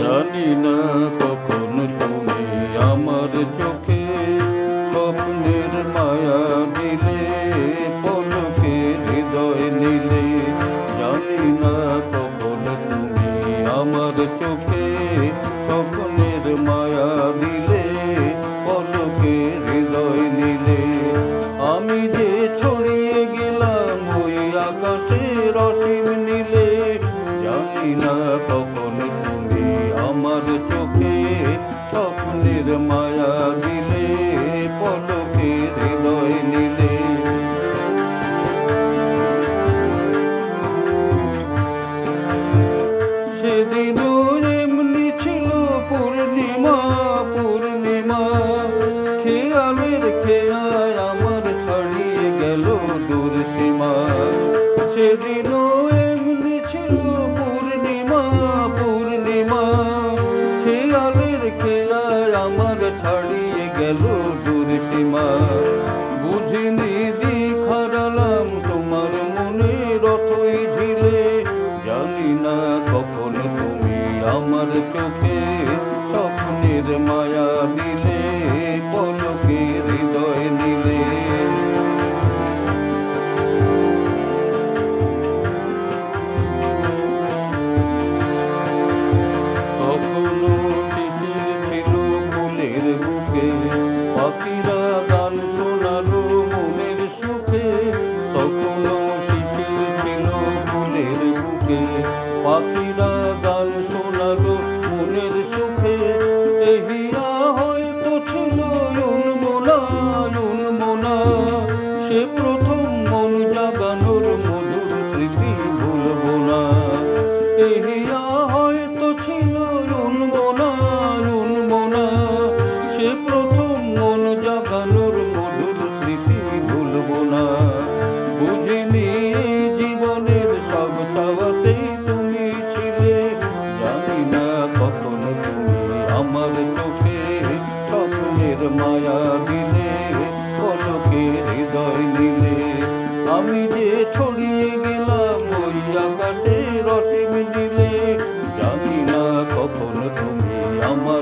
জানি না তখন তুমি আমার চোখে স্বপ্নের মায়া দিলে, পলকে হৃদয় নিলে। জানি না তখন তুমি আমার চোখে স্বপ্নের মায়া দিলে না তুমি আমার চোখে স্বপ্নের মায়া দিলে, পলকে হৃদয় নিলে। এমনি ছিল পূর্ণিমা পূর্ণিমা। খেয়ালের খেয়ায় আমার ছাড়িয়ে গেল দূর সীমা সেদিনও আমার ছাড়িয়ে গেল দূর সীমা। বুঝিনি দি হারালাম তোমার মনে রথই ঝিলে। জানি না কখন তুমি আমার চোখে স্বপ্নের মায়া দিলে। এহিয়া হয়তো ছিল মোনা মোনা সে রসিম দিলে জানি না কখন তুমি আমার